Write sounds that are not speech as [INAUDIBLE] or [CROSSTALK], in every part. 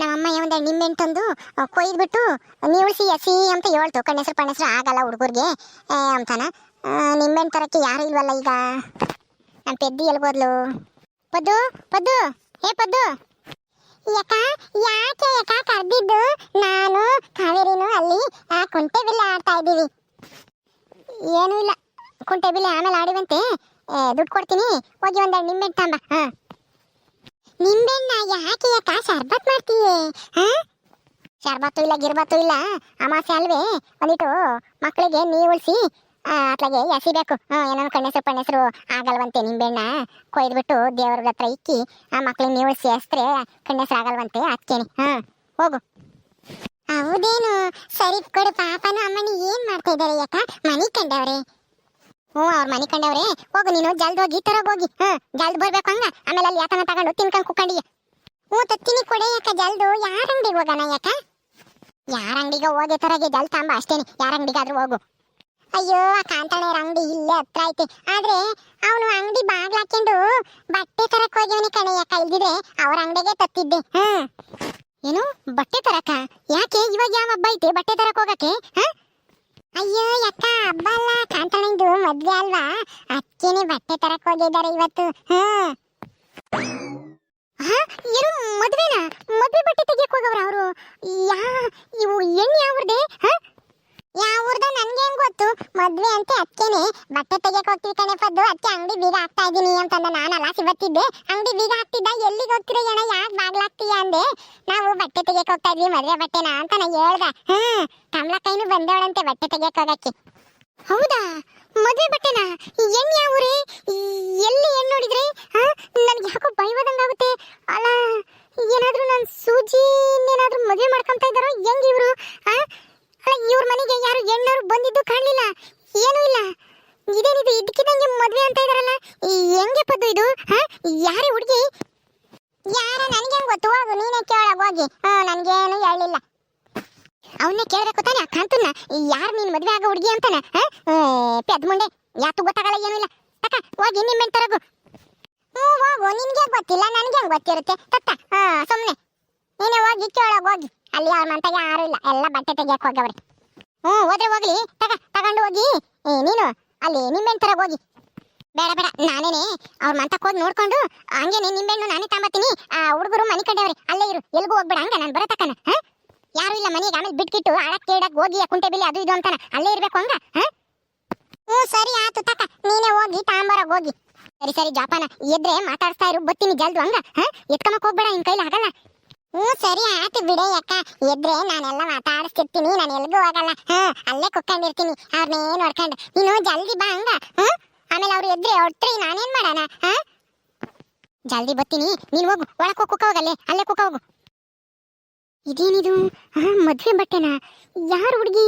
ನಮ್ಮ ಅಮ್ಮ ಒಂದು ನಿಂಬೆಹಣ್ಣು ತಂದು ಆ, ನೀವು ಸಿ ಸಿ ಅಂತ ಹೇಳ್ತು. ಕಣ್ಣೆಸರು ಪಣ್ಣೆಸರು ಆಗಲ್ಲ ಹುಡುಗರಿಗೆ. ಅಂತಾನ. ನಿಂಬೆಹಣ್ಣು ತರಕ್ಕೆ ಯಾರು ಇಲ್ವಲ್ಲ ಈಗ? ನಾನು ಪೆದ್ದಿ ಎಲ್ಗೋದ್ಲು ಪದ್ದು ಪದ್ದು ಏ ಪದ್ದು. ಯಾಕ ಯಾಕೆ ಕರ್ದಿದ್ದು? ನಾನು ಕಾವೇರಿನೂ ಅಲ್ಲಿ ಆ ಕುಂಟೆ ಬಿಲ್ಲೆ ಆಡ್ತಾ ಇದ್ದೀವಿ. ಏನೂ ಇಲ್ಲ. ಕುಂಟೆ ಬಿಲ್ಲೆ ಆಮೇಲೆ ಆಡಿವಂತೆ. ದುಡ್ಡು ಕೊಡ್ತೀನಿ. ಹೋಗಿ ಒಂದೆರಡು ನಿಂಬೆಹಣ್ಣು ತಾಂಬ ಹಾ. ನಿಂಬೆಹಣ್ಣ ಯಾಕೆ ಯಾಕ ಶರ್ಬತ್ ಮಾಡ್ತೀಯೇ? ಹಾ? ಶರ್ಬತ್ತು ಇಲ್ಲ, ಗಿರ್ಬತ್ತು ಇಲ್ಲ. ಅಮಾಸೆ ಅಲ್ವೇ? ಒಂದಿಟ್ಟು ಮಕ್ಕಳಿಗೆ ನೀ ಉಳಿಸಿ ಅತ್ಲಾಗೆ ಎಸಿಬೇಕು ಏನೋ ಕಣ್ಣೆಸರು ಪಣ್ಣೆಸರು ಆಗಲ್ವಂತೆ ನಿಂಬೆಣ್ಣ. ಕೊಯ್ದ್ಬಿಟ್ಟು ದೇವ್ರ ಹತ್ರ ಇಕ್ಕಿ, ಆ ಮಕ್ಳಿಗೆ ನೀವು ಸೇರಿಸ್ರೆ ಕಣ್ಣೆಸರು ಆಗಲ್ವಂತೆ ಅದಕ್ಕೇನೆ ಹಾ, ಹೋಗು. ಹೌದೇನು? ಸರಿ ಕೊಡು, ಪಾಪನ ಅಮ್ಮನಿ ಏನ್ ಮಾಡ್ತಾ ಇದ್ದಾರೆ ಯಾಕ? ಮನಿ ಕಂಡವ್ರೆ. ಹ್ಞೂ, ಅವ್ರ ಮನಿ ಕಂಡವ್ರೆ, ಹೋಗು ನೀನು, ಜಲ್ದ್ ಹೋಗಿ ತರ ಹೋಗಿ. ಹ್ಮ್ ಜಲ್ದ್ ಬರ್ಬೇಕು ಹಂಗ. ಆಮೇಲೆ ಅಲ್ಲಿ ಯಾತನ ತಗೊಂಡು ತಿನ್ಕೊಂಡ್ ಕುಕ್ಕಂಡಿ. ಹ್ಞೂ, ತತ್ತಿನಿ ಕೊಡೆ ಯಾಕ, ಜಲ್ದು. ಯಾರ ಅಂಗಡಿಗೆ ಹೋಗೋಣ ಯಾಕ? ಯಾರ ಅಂಗಡಿಗೆ ಹೋಗಿ ತರಗೆ ಜಲ್ದ್ ತಾಂಬ, ಅಷ್ಟೇನೆ. ಯಾರ ಅಂಗಡಿಗಾದ್ರೂ ಹೋಗು. ಅಯ್ಯೋ, ಆ ಕಾಂತಣ್ಣವ್ರ ಅಂಗಡಿ ಇಲ್ಲೇ ಹತ್ರ ಐತೆ. ಆದ್ರೆ, ಅವನು ಅಂಗಡಿ ಬಾಗ್ಲ ಹಾಕೊಂಡು ಬಟ್ಟೆ ತರಕ್ ಹೋಗಿವನಿ ಕಣೆ ಯಾಕ, ಇಲ್ದಿದ್ರೆ ಅವ್ರ ಅಂಗಡಿಗೆ ತತ್ತಿದ್ದೆ. ಹ್ಮ್ ಏನು, ಬಟ್ಟೆ ತರಕ? ಯಾಕೆ, ಇವಾಗ ಯಾವ ಹಬ್ಬ ಐತೆ, ಬಟ್ಟೆ ತರಕ್ ಹೋಗಕ್ಕೆ? ಹ? ಅಯ್ಯೋ ಅಕ್ಕ ಹಬ್ಬ ಅಲ್ಲ ಕಾಂತಣ್ಣಂದು ಮದ್ವೆ ಅಲ್ವಾ? ಅಕ್ಕೇನೆ ಬಟ್ಟೆ ತರಕ್ ಹೋಗಿದ್ದಾರೆ ಇವತ್ತು? ಏನು, ಮದ್ವೆನಾ? ಮದ್ವೆ ಬಟ್ಟೆ ತೆಗಿಯಕ್ ಹೋಗವ್ರ ಅವರು? ಯಾ, ಇವು ಎಣ್ಣೆ ಅವ್ರದೇ? ಹ? ಯಾವ್ರದ ನನ್ಗೆ ಹೆಂಗ್ ಗೊತ್ತು? ಮದ್ವೆ ಅಂತ ಅದ್ಕೇನೆ ಬಟ್ಟೆ ತೆಗಿಯಕ್ ಹೋಗ್ತೀವಿ ಕಣೆ ಪದ್ದು ಅದಕ್ಕೆ ಅಂಗಡಿ ಬೀಗ ಹಾಕ್ತಾ ಇದೀನಿ ಅಂತಂದ ನಾನಲ್ಲ ಸಿಬತ್ತಿದ್ದೆ ಅಂಗಡಿ ಬೀಗ ಹಾಕ್ತಿದ್ದ. ಎಲ್ಲಿಗೆ ಹೋಗ್ತೀರ ಅಣ್ಣ? ಯಾಕೆ ಬಾಗ್ಲಾಗ್ತೀಯ ಅಂದೆ. ನಾವು ಬಟ್ಟೆ ತೆಗಿಯಕ್ ಹೋಗ್ತಾ ಇದ್ವಿ ಮದ್ವೆ ಬಟ್ಟೆನ ಅಂತ ನಾ ಹೇಳ್ದ. ಹ್ಮ್ ಕೈನು ಬಂದವಳಂತೆ ಬಟ್ಟೆ ತೆಗಿಯಕ್ ಹೋಗಕ್ಕೆ. ಹೌದಾ? ಮದ್ವೆ ಬಟ್ಟೆನಾ? ಹೆಣ್ ಯಾವ್ರಿ ಎಲ್ಲಿ ಏನ್ ನೋಡಿದ್ರಿ? ಹಾ? ನನ್ಗೆ ಯಾಕೋ ಭಯವಾದಂಗಾಗುತ್ತೆ ಅಲ್ಲ ಏನಾದ್ರೂ ನಾನು ಸೂಜಿ ಏನಾದ್ರೂ ಮದ್ವೆ ಮಾಡ್ಕೊಂತ ಇದ್ದಾರೋ? ಹೆಂಗ್ ಇವ್ರು ಹಾ ಅಲ್ಲ ಇವ್ರ ಮನೆಗೆ ಯಾರು ಹೆಣ್ಣರು ಬಂದಿದ್ದು ಕಾಣಲಿಲ್ಲ ಏನೂ ಇಲ್ಲ ಇದೇನಿದು ಇದಕ್ಕಿದಂಗೆ ಮದ್ವೆ ಅಂತ ಇದಾರಲ್ಲ ಈ ಹೆಂಗೆ ಪದ್ದು ಇದು? ಹಾ? ಯಾರೇ ಹುಡುಗಿ? ಯಾರ ನನ್ಗೆ ಗೊತ್ತು? ಹೋಗು, ನೀನೇ ಕೇಳಾಗ ಹೋಗಿ. ಹಾ, ನನ್ಗೇನು ಹೇಳಿಲ್ಲ ಅವನ್ನೇ ಕೇಳ್ಬೇಕು ತಾನೆ ಆ ಕಾಂತನ್ನ? ಯಾರು ನೀನ್ ಮದ್ವೆ ಆಗೋ ಹುಡುಗಿ ಅಂತಾನ? ಪೆದ್ ಮುಂಡೆ. ಯಾತು ಗೊತ್ತಾಗಲ್ಲ, ಏನೂ ಇಲ್ಲ. ತಕ, ಹೋಗಿ ನಿಮ್ಮ ತರಗು. ಹ್ಞೂ, ಹೋಗು. ನಿನ್ಗೆ ಗೊತ್ತಿಲ್ಲ? ನನ್ಗೆ ಹೆಂಗ್ ಗೊತ್ತಿರುತ್ತೆ? ತತ್ತ. ಹಾ, ಸುಮ್ನೆ. ನೀನೇ ಹೋಗಿ ಕೇಳಾಗ ಹೋಗಿ. ಅಲ್ಲಿ ಅವ್ರ ಮಂತಾಗ ಯಾರು ಇಲ್ಲ. ಎಲ್ಲ ಬಟ್ಟೆ ತೆಗಿಯಕ್ ಹೋಗವ್ರೆ ಹ್ಞೂ, ಹೋದ್ರೆ ಹೋಗ್ಲಿ. ತಗ, ತಗೊಂಡು ಹೋಗಿ. ನೀನು, ಅಲ್ಲಿ ನಿಮ್ಮ ತರಗ್ ಹೋಗಿ. ಬೇಡ ಬೇಡ. ನಾನೇನೆ ಅವ್ರ ಮಂತಕ್ಕೆ ಹೋಗಿ ನೋಡ್ಕೊಂಡು ಹಂಗೇನೆ ನಿಂಬೆಣ್ಣು ನಾನೇ ತಗೊಂಬತ್ತೀನಿ ಆ, ಹುಡುಗರು ಮನೆ ಕಂಡವ್ರೆ ಅಲ್ಲೇ ಇರು. ಎಲ್ಗೂ ಹೋಗ್ಬೇಡ ಹಂಗ, ನಾನು ಬರತಕ್ಕನ ಯಾರು ಇಲ್ಲ ಮನೆಗೆ, ಆಮೇಲೆ ಬಿಟ್ಕಿಟ್ಟು ಆಡಕ್ ಕೇಳಕ್ ಹೋಗಿ ಕುಂಟೆ ಬಿಲ್ಲಿ ಅದು ಇದು ಅಂತಾನ. ಅಲ್ಲೇ ಇರಬೇಕು ಹಂಗ ಹ್ಞೂ, ಸರಿ ಆತು ತಕ್ಕ. ನೀನೇ ಹೋಗಿ ತಾಂಬರಗ್ ಹೋಗಿ. ಸರಿ ಸರಿ, ಜಾಪಾನ. ಎದ್ರೆ ಮಾತಾಡ್ತಾ ಇರು ಬತ್ತೀನಿ ಜಲ್ದು ಹಂಗ ಎತ್ಕೊಂಬಕ್ ಹೋಗ್ಬೇಡ ನಿನ್ ಕೈಲಿ ಆಗಲ್ಲ. ಹ್ಞೂ, ಸರಿ ಆಯ್ತು ಬಿಡೆ ಅಕ್ಕ. ಎದ್ರೆ ನಾನೆಲ್ಲ ಮಾತಾಡಿಸ್ತಿರ್ತೀನಿ, ನಾನು ಎಲ್ಗೂ ಹೋಗಲ್ಲ ಹಾ? ಅಲ್ಲೇ ಕುತ್ಕೊಂಡಿರ್ತೀನಿ ಅವ್ರನ್ನೇ ನೋಡ್ಕೊಂಡು. ನೀನು ಜಲ್ದಿ ಬಾ ಹಂಗ, ಹಾ? ಆಮೇಲೆ ಅವ್ರು ಎದ್ರೆ ಹೊಟ್ರಿ, ನಾನೇನ್ ಮಾಡೋಣ, ಹಾ? ಜಲ್ದಿ ಬರ್ತೀನಿ. ನೀನ್ ಹೋಗು. ಒಳಕ್ ಹೋಗಿ, ಕುಕ್ಕ ಹೋಗಲ್ಲೇ ಅಲ್ಲೇ. ಕುಕ್ಕ ಹೋಗು. ಇದೇನಿದು? ಹಾ ಮದ್ವೆ ಬಟ್ಟೆನಾ? ಯಾರು ಹುಡುಗಿ?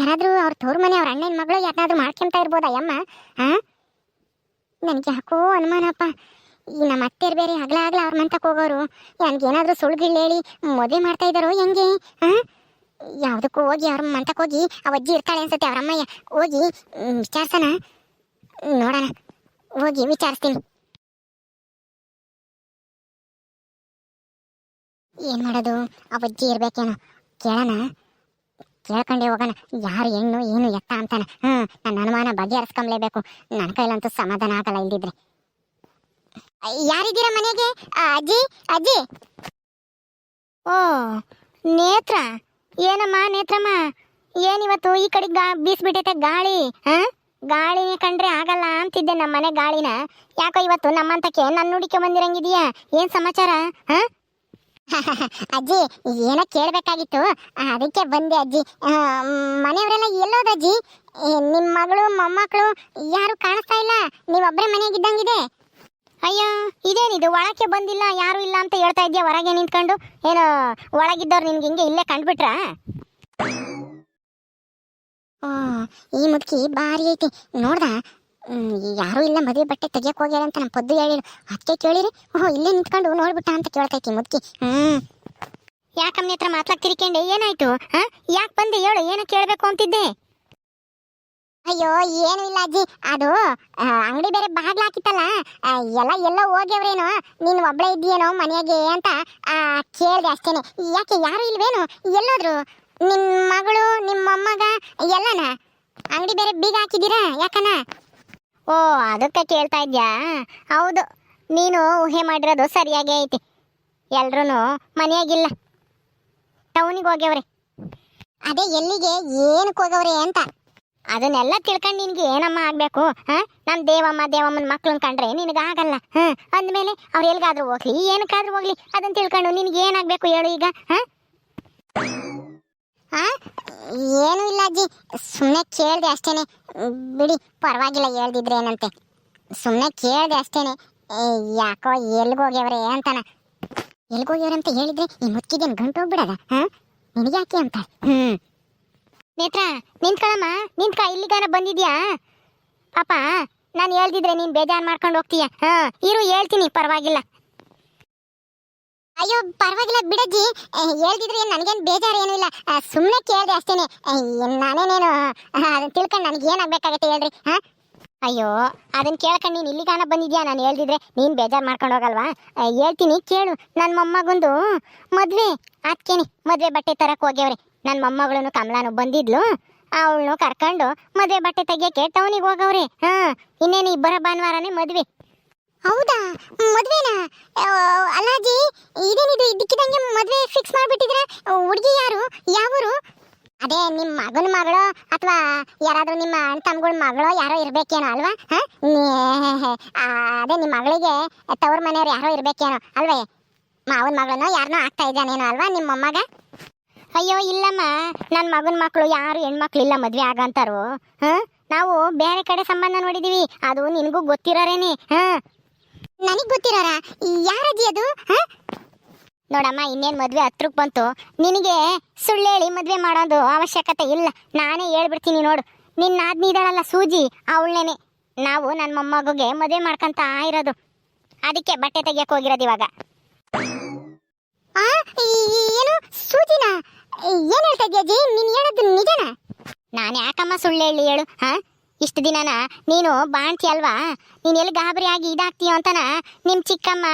ಯಾರಾದ್ರೂ ಅವ್ರ ತೋರ್ ಮನೆ, ಅವ್ರ ಅಣ್ಣನ ಮಗಳು ಯಾರಾದ್ರೂ ಮಾಡ್ಕೊಂತ ಇರ್ಬೋದಾ, ಯಮ್ಮ? ಹಾ ನನಗೆ ಯಾಕೋ ಅನುಮಾನಪ್ಪ. ಈ ನಮ್ಮ ಅತ್ತೆರ್ ಬೇರೆ ಹಗಲ ಹಗಲ ಅವ್ರ ಮಂತಕ್ ಹೋಗೋರು. ಏನಾದ್ರೂ ಸುಳ್ಗಿಳ್ ಹೇಳಿ ಮದ್ವೆ ಮಾಡ್ತಾ ಇದ್ದಾರೋ ಹೆಂಗೆ? ಹಾ ಯಾವುದಕ್ಕೂ ಹೋಗಿ ಅವ್ರ ಮಂತಕ್ ಹೋಗಿ ಆ ಅಜ್ಜಿ ಇರ್ತಾಳೆ ಅನ್ಸುತ್ತೆ ಅವ್ರ ಅಮ್ಮಯ್ಯ. ಹೋಗಿ ವಿಚಾರ್ಸನ ನೋಡೋಣ. ಹೋಗಿ ವಿಚಾರಿಸ್ತೀನಿ. ಏನ್ ಮಾಡೋದು? ಆ ಅಜ್ಜಿ ಇರ್ಬೇಕೇನೋ. ಕೇಳೋಣ. ಕೇಳ್ಕೊಂಡೆ ಹೋಗೋಣ. ಯಾರು ಹೆಣ್ಣು, ಏನು ಎತ್ತ ಅಂತಾನ. ಹ್ಮ್ ನನ್ನ ಅನುಮಾನ ಬಗೆಹರಿಸ್ಕೊಂಬ್ಲೇಬೇಕು. ನನ್ನ ಕೈಲಂತೂ ಸಮಾಧಾನ ಆಗಲ್ಲ ಇಲ್ದಿದ್ರೆ. ಯಾರಿದ್ದೀರಾ ಮನೆಗೆ? ಅಜ್ಜಿ ಅಜ್ಜಿ. ಓ, ನೇತ್ರ. ಏನಮ್ಮ ನೇತ್ರಮ್ಮ? ಏನಿವತ್ತು ಈ ಕಡೆ ಗಾ ಬೀಸ್ಬಿಟ್ಟೈತೆ ಗಾಳಿ, ಹ? ಗಾಳಿ ಕಂಡ್ರೆ ಆಗಲ್ಲ ಅಂತಿದ್ದೆ ನಮ್ಮ ಮನೆ ಗಾಳಿನ. ಯಾಕೋ ಇವತ್ತು ನಮ್ಮಂತಕ್ಕೆ ನನ್ನ ಹುಡುಕಿ ಬಂದಿರಂಗಿದೀಯಾ? ಏನ್ ಸಮಾಚಾರ [LAUGHS] ಅಜ್ಜಿ, ಏನೋ ಕೇಳಬೇಕಾಗಿತ್ತು. ಅದಕ್ಕೆ ಬಂದೆ ಅಜ್ಜಿ. ಮನೆಯವರೆಲ್ಲ ಎಲ್ಲೋದ ಅಜ್ಜಿ? ನಿಮ್ಮ ನಿಮ್ ಮಗಳು ಮೊಮ್ಮಕ್ಕಳು ಯಾರು ಕಾಣಿಸ್ತಾ ಇಲ್ಲ. ನೀವೊಬ್ರೇ ಮನೆಯಾಗಿದ್ದಂಗಿದೆ. ಅಯ್ಯೋ, ಇದೇನಿದು? ಒಳಕ್ಕೆ ಬಂದಿಲ್ಲ, ಯಾರು ಇಲ್ಲ ಅಂತ ಹೇಳ್ತಾ ಇದ್ಯಾ ಹೊರಗೆ ನಿಂತ್ಕೊಂಡು? ಏನು ಒಳಗಿದ್ದವ್ರು ನಿನ್ಗೆ ಹಿಂಗೆ ಇಲ್ಲೇ ಕಂಡ್ಬಿಟ್ರಾ? ಈ ಮುದುಕಿ ಭಾರಿ ಐತಿ. ನೋಡ್ದ? ಯಾರು ಇಲ್ಲ ಮದುವೆ ಬಟ್ಟೆ ತೆಗಿಯಕ್ ಹೋಗ್ಯಾರ ಅಂತ ನಮ್ಮ ಪದ್ದು ಹೇಳಿರು. ಅದಕ್ಕೆ ಕೇಳಿರಿ. ಓಹೋ ಇಲ್ಲೇ ನಿಂತ್ಕೊಂಡು ನೋಡ್ಬಿಟ್ಟ ಅಂತ ಕೇಳ್ತೈತಿ ಮುದುಕಿ. ಹ್ಮ್. ಯಾಕಮ್ಮನೆ ಹತ್ರ ಮಾತಾಡ್ತಿರಿಕೊಂಡೆ ಏನಾಯ್ತು? ಯಾಕೆ ಬಂದೆ? ಹೇಳು ಏನು ಕೇಳಬೇಕು ಅಂತಿದ್ದೆ? ಅಯ್ಯೋ ಏನು ಇಲ್ಲ ಅಜ್ಜಿ. ಅದು ಅಂಗಡಿ ಬೇರೆ ಬಾಗ್ಲ ಹಾಕಿತ್ತಲ್ಲ. ಆ, ಎಲ್ಲ ಎಲ್ಲ ಹೋಗ್ಯವ್ರೇನೋ? ನೀನು ಒಬ್ಳೆ ಇದೆಯೇನೋ ಮನೆಯಾಗೆ ಅಂತ ಕೇಳಿದೆ ಅಷ್ಟೇನೆ. ಯಾಕೆ ಯಾರು ಇಲ್ವೇನು? ಎಲ್ಲೋದ್ರು? ನಿಮ್ಮ ಮಗಳು ನಿಮ್ಮ ಮೊಮ್ಮಗ ಎಲ್ಲನ? ಅಂಗಡಿ ಬೇರೆ ಬೀಗ ಹಾಕಿದ್ದೀರಾ? ಯಾಕನ? ಓ, ಅದಕ್ಕೆ ಕೇಳ್ತಾ ಇದ್ಯಾ? ಹೌದು, ನೀನು ಊಹೆ ಮಾಡಿರೋದು ಸರಿಯಾಗಿ ಐತಿ. ಎಲ್ರೂ ಮನೆಯಾಗಿಲ್ಲ. ಟೌನಿಗೆ ಹೋಗ್ಯವ್ರೆ. ಅದೇ ಎಲ್ಲಿಗೆ, ಏನಕ್ಕೆ ಹೋಗವ್ರೆ ಅಂತ. ಅದನ್ನೆಲ್ಲ ತಿಳ್ಕೊಂಡು ನಿನಗೆ ಏನಮ್ಮ ಆಗಬೇಕು, ಹಾಂ? ನಮ್ ದೇವಮ್ಮ, ದೇವಮ್ಮನ ಮಕ್ಳನ್ನ ಕಂಡ್ರೆ ನಿನಗಾಗಲ್ಲ ಆಗಲ್ಲ ಅಂದಮೇಲೆ ಅವ್ರು ಎಲ್ಲಿಗಾದ್ರೂ ಹೋಗ್ಲಿ, ಏನಕ್ಕಾದ್ರೂ ಹೋಗ್ಲಿ. ಅದನ್ನ ತಿಳ್ಕೊಂಡು ನಿನಗೆ ಏನಾಗಬೇಕು ಹೇಳು ಈಗ ಹಾ ಹಾ? ಏನೂ ಇಲ್ಲ ಅಜ್ಜಿ. ಸುಮ್ಮನೆ ಕೇಳಿದೆ ಅಷ್ಟೇನೆ. ಬಿಡಿ, ಪರವಾಗಿಲ್ಲ ಹೇಳ್ದಿದ್ರೆ ಏನಂತೆ. ಸುಮ್ಮನೆ ಕೇಳಿದೆ ಅಷ್ಟೇನೆ. ಯಾಕೋ ಎಲ್ಗೋಗ್ಯವ್ರೆ ಅಂತಾನ. ಎಲ್ಗೋಗ್ಯವ್ರೆ ಅಂತ ಹೇಳಿದ್ರೆ ಈ ಮುಚ್ಚಿದೇನು ಗಂಟು ಹೋಗ್ಬಿಡದ? ಹ? ನಿನಗೆ ಯಾಕೆ ಅಂತ? ಹ್ಮ್. ನೇತ್ರ ನಿಂತ್ಕೊಳಮ್ಮ ನಿಂತ್ಕ, ಇಲ್ಲಿಗಾನ ಬಂದಿದ್ಯಾ? ಪಾಪ, ನಾನು ಹೇಳ್ದಿದ್ರೆ ನೀನ್ ಬೇಜಾರ್ ಮಾಡ್ಕೊಂಡು ಹೋಗ್ತೀಯ? ಹ, ಇರು, ಹೇಳ್ತೀನಿ, ಪರವಾಗಿಲ್ಲ. ಅಯ್ಯೋ, ಪರವಾಗಿಲ್ಲ ಬಿಡಜ್ಜಿ. ಹೇಳ್ದಿದ್ರೆ ನನಗೇನು ಬೇಜಾರು ಏನೂ ಇಲ್ಲ. ಸುಮ್ಮನೆ ಕೇಳಿದೆ ಅಷ್ಟೇನೆ. ನಾನೇನೇನು ತಿಳ್ಕೊಂಡು ನನಗೆ ಏನಾಗಬೇಕಾಗತ್ತೆ ಹೇಳ್ರಿ, ಹಾಂ? ಅಯ್ಯೋ ಅದನ್ನ ಕೇಳ್ಕೊಂಡು ನೀನು ಇಲ್ಲಿಗಾನ ಬಂದಿದ್ಯಾ? ನಾನು ಹೇಳ್ದಿದ್ರೆ ನೀನು ಬೇಜಾರು ಮಾಡ್ಕೊಂಡು ಹೋಗಲ್ವಾ? ಹೇಳ್ತೀನಿ, ಕೇಳು. ನನ್ನ ಮೊಮ್ಮಗೊಂದು ಮದ್ವೆ ಅದಕ್ಕೇನೆ ಮದುವೆ ಬಟ್ಟೆ ತರಕ್ಕೆ ಹೋಗ್ಯವ್ರಿ. ನನ್ನ ಮೊಮ್ಮಗಳೂ ಕಮಲಾನು ಬಂದಿದ್ಲು. ಅವಳನ್ನು ಕರ್ಕೊಂಡು ಮದುವೆ ಬಟ್ಟೆ ತೆಗಿಯಕ್ಕೆ ಟೌನಿಗೆ ಹೋಗವ್ರಿ, ಹಾಂ? ಇನ್ನೇನು ಇಬ್ಬರ ಭಾನುವಾರನೇ ಮದ್ವೆ. ಹೌದಾ? ಮದ್ವೆನಾ? ಅಲ್ಲಾಜಿ, ಇದೇನಿದು ಇದ್ದಕ್ಕಿದಂಗೆ ಮದ್ವೆ ಫಿಕ್ಸ್ ಮಾಡಿಬಿಟ್ಟಿದ್ರೆ? ಹುಡುಗಿ ಯಾರು? ಯಾವೂರು? ಅದೇ ನಿಮ್ಮ ಮಗನ ಮಗಳು ಅಥವಾ ಯಾರಾದರೂ ನಿಮ್ಮ ಅಣ್ಣ ತಮ್ಮಗಳ ಮಗಳು ಯಾರೋ ಇರಬೇಕೇನೋ ಅಲ್ವಾ? ಹಾಂ? ಅದೇ ನಿಮ್ಮ ಮಗಳಿಗೆ ತವ್ರ ಮನೆಯವ್ರು ಯಾರೋ ಇರಬೇಕೇನೋ, ಅಲ್ವೇ? ಮಾವನ ಮಗಳನ್ನೋ ಯಾರನ್ನೋ ಆಗ್ತಾ ಇದ್ದಾನೇನೋ ಅಲ್ವಾ ನಿಮ್ಮ ಮೊಮ್ಮಗ? ಅಯ್ಯೋ, ಇಲ್ಲಮ್ಮ. ನನ್ನ ಮಗನ ಮಕ್ಕಳು ಯಾರು ಹೆಣ್ಮಕ್ಳು ಇಲ್ಲ ಮದುವೆ ಆಗಂತಾರು? ಹಾಂ? ನಾವು ಬೇರೆ ಕಡೆ ಸಂಬಂಧ ನೋಡಿದ್ದೀವಿ ಅದು ನಿನಗೂ ಗೊತ್ತಿರೋರೇನೆ. ಹಾ? ನನಗ್ ಗೊತ್ತಿರೋರ? ಯಾರಾಗಿ ಅದು? ನೋಡಮ್ಮ, ಇನ್ನೇನು ಮದುವೆ ಹತ್ರಕ್ಕೆ ಬಂತು. ನಿನಗೆ ಸುಳ್ಳು ಹೇಳಿ ಮದುವೆ ಮಾಡೋದು ಅವಶ್ಯಕತೆ ಇಲ್ಲ. ನಾನೇ ಹೇಳ್ಬಿಡ್ತೀನಿ ನೋಡು. ನಿನ್ನ ಆದ್ನಿದಾಳಲ್ಲ ಸೂಜಿ ಅವಳನೇನೆ ನಾವು ನನ್ನ ಮೊಮ್ಮಗುಗೆ ಮದುವೆ ಮಾಡ್ಕೊಂತ ಇರೋದು. ಅದಕ್ಕೆ ಬಟ್ಟೆ ತೆಗಿಯಕ್ಕೆ ಹೋಗಿರೋದು ಇವಾಗ. ಏನು? ಸೂಜಿನ? ಏನ್ ಹೇಳ್ತಾ ಇದೀಯ ಅಜ್ಜಿ? ನೀನು ಹೇಳೋದು ನಿಜನಾ? ನಾನು ಯಾಕಮ್ಮ ಸುಳ್ಳು ಹೇಳಿ ಹೇಳು, ಹಾ? ಇಷ್ಟು ದಿನನ ನೀನು ಬಾಣ್ತಿ ಅಲ್ವಾ? ನೀನು ಎಲ್ಲಿ ಗಾಬರಿ ಆಗಿ ಇದಾಗ್ತೀಯೋ ಅಂತನ? ನಿಮ್ಮ ಚಿಕ್ಕಮ್ಮ,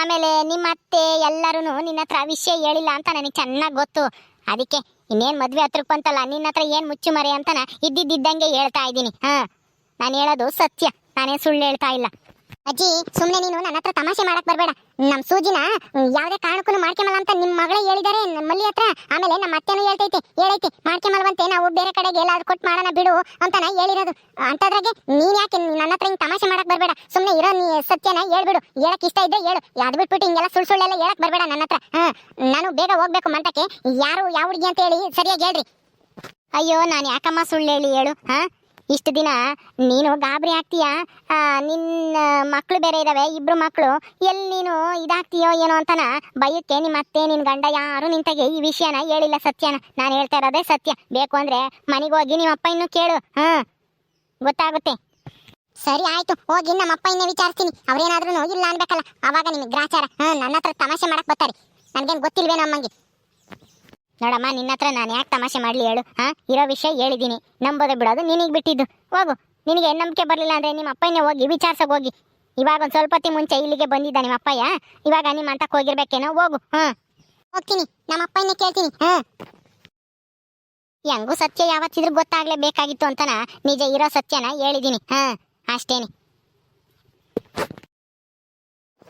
ಆಮೇಲೆ ನಿಮ್ಮ ಅತ್ತೆ ಎಲ್ಲರೂ ನಿನ್ನ ಹತ್ರ ವಿಷಯ ಹೇಳಿಲ್ಲ ಅಂತ ನನಗೆ ಚೆನ್ನಾಗಿ ಗೊತ್ತು. ಅದಕ್ಕೆ ಇನ್ನೇನು ಮದುವೆ ಹತ್ರಕ್ಕೆ ಬಂತಲ್ಲ ನಿನ್ನ ಹತ್ರ ಏನು ಮುಚ್ಚು ಮರೆ ಅಂತನ ಇದ್ದಿದ್ದಂಗೆ ಹೇಳ್ತಾ ಇದ್ದೀನಿ. ಹಾಂ, ನಾನು ಹೇಳೋದು ಸತ್ಯ. ನಾನೇ ಸುಳ್ಳು ಹೇಳ್ತಾ ಇಲ್ಲ. ಅಜ್ಜಿ ಸುಮ್ಮನೆ ನೀನು ನನ್ನ ಹತ್ರ ತಮಾಷೆ ಮಾಡಕ್ ಬರಬೇಡ. ನಮ್ಮ ಸೂಜಿನ ಯಾವುದೇ ಕಾರಣಕ್ಕೂ ಮಾಡ್ಕೆಮಲ್ಲ ಅಂತ ನಿಮ್ಮ ಮಗಳೇ ಹೇಳಿದಾರೆ ಮಲ್ಲಿ ಹತ್ರ. ಆಮೇಲೆ ನಮ್ಮ ಅತ್ತೆನೂ ಹೇಳ್ತೈತೆ ಹೇಳೈತಿ ಮಾಡ್ಕೆಮಲ್ವಂತೆ, ನಾವು ಬೇರೆ ಕಡೆಗೆ ಎಲ್ಲಾದ್ರೂ ಕೊಟ್ಟು ಮಾಡೋಣ ಬಿಡು ಅಂತಾನ ಹೇಳಿರೋದು. ಅಂತದ್ರಾಗೆ ನೀನ್ ಯಾಕೆ ನನ್ನ ಹತ್ರ ಹಿಂಗ್ ತಮಾಷೆ ಮಾಡಕ್ ಬರಬೇಡ? ಸುಮ್ಮನೆ ಇರೋ ನೀ ಸತ್ಯನ ಹೇಳ್ಬಿಡು. ಹೇಳಕ್ ಇಷ್ಟ ಇದ್ರೆ ಹೇಳು. ಯಾವ್ದು ಬಿಟ್ಬಿಟ್ಟು ಹಿಂಗೆಲ್ಲ ಸುಳ್ಳು ಸುಳ್ಳೆಲ್ಲ ಹೇಳಕ್ ಬರಬೇಡ ನನ್ನ ಹತ್ರ. ಹಾ, ನಾನು ಬೇಗ ಹೋಗ್ಬೇಕು ಮಂಟಕ್ಕೆ. ಯಾರು, ಯಾವ ಹುಡುಗಿ ಅಂತ ಹೇಳಿ ಸರಿಯಾಗಿ ಹೇಳ್ರಿ. ಅಯ್ಯೋ, ನಾನು ಯಾಕಮ್ಮ ಸುಳ್ಳು ಹೇಳಿ ಹೇಳು, ಹಾ? ಇಷ್ಟು ದಿನ ನೀನು ಗಾಬರಿ ಆಗ್ತೀಯಾ? ನಿನ್ನ ಮಕ್ಕಳು ಬೇರೆ ಇದ್ದಾವೆ ಇಬ್ರು ಮಕ್ಕಳು ಎಲ್ಲಿ ನೀನು ಇದಾಗ್ತೀಯೋ ಏನೋ ಅಂತನ ಭಯಕ್ಕೆ ನಿಮ್ಮ ಅತ್ತೆ ನಿನ್ನ ಗಂಡ ಯಾರು ನಿಂತಾಗೆ ಈ ವಿಷಯನ ಹೇಳಿಲ್ಲ ಸತ್ಯನ. ನಾನು ಹೇಳ್ತಾ ಇರೋದೇ ಸತ್ಯ. ಬೇಕು ಅಂದ್ರೆ ಮನೆಗೆ ಹೋಗಿ ನಿಮ್ಮ ಅಪ್ಪ ಇನ್ನು ಕೇಳು. ಹಾಂ. ಗೊತ್ತಾಗುತ್ತೆ. ಸರಿ ಆಯ್ತು, ಹೋಗಿ ನಮ್ಮ ಅಪ್ಪ ಇನ್ನೇ ವಿಚಾರಿಸ್ತೀನಿ. ಅವ್ರೇನಾದ್ರೂ ಇಲ್ಲ ಅನ್ಬೇಕಲ್ಲ. ಅವಾಗ ನಿಮಗೆ ಗ್ರಾಚಾರ. ಹಾಂ, ನನ್ನ ಹತ್ರ ತಮಾಷೆ ಮಾಡಕ್ಕೆ ಬರ್ತಾರೆ ನನಗೇನು ಗೊತ್ತಿಲ್ವೇ ನಮ್ಮಂಗೆ ನೋಡಮ್ಮ ನಿನ್ನ ಹತ್ರ ನಾನು ಯಾಕೆ ತಮಾಷೆ ಮಾಡ್ಲಿ ಹೇಳು ಹಾ? ಇರೋ ವಿಷಯ ಹೇಳಿದ್ದೀನಿ. ನಂಬೋದು ಬಿಡೋದು ನಿನಗೆ ಬಿಟ್ಟಿದ್ದು. ಹೋಗು. ನಿನಗೆ ನಂಬಿಕೆ ಬರಲಿಲ್ಲ ಅಂದ್ರೆ ನಿಮ್ಮ ಅಪ್ಪನೇ ಹೋಗಿ ವಿಚಾರ್ಸಕ್ ಹೋಗಿ. ಇವಾಗ ಒಂದು ಸ್ವಲ್ಪ ಹೊತ್ತಿ ಮುಂಚೆ ಇಲ್ಲಿಗೆ ಬಂದಿದ್ದ ನಿಮ್ಮ ಅಪ್ಪಯ್ಯ? ಇವಾಗ ನಿಮ್ಮ ಅಂತಕ್ಕೆ ಹೋಗಿರ್ಬೇಕೇನೋ ಹೋಗು ಹಾ? ಹೋಗ್ತೀನಿ. ನಮ್ಮ ಅಪ್ಪನೇ ಕೇಳ್ತೀನಿ. ಹಾ. ಹೆಂಗೂ ಸತ್ಯ ಯಾವತ್ತಿದ್ರೂ ಗೊತ್ತಾಗ್ಲೇಬೇಕಾಗಿತ್ತು ಅಂತನ? ನಿಜ ಇರೋ ಸತ್ಯನ ಹೇಳಿದ್ದೀನಿ ಹಾ? ಅಷ್ಟೇನೆ.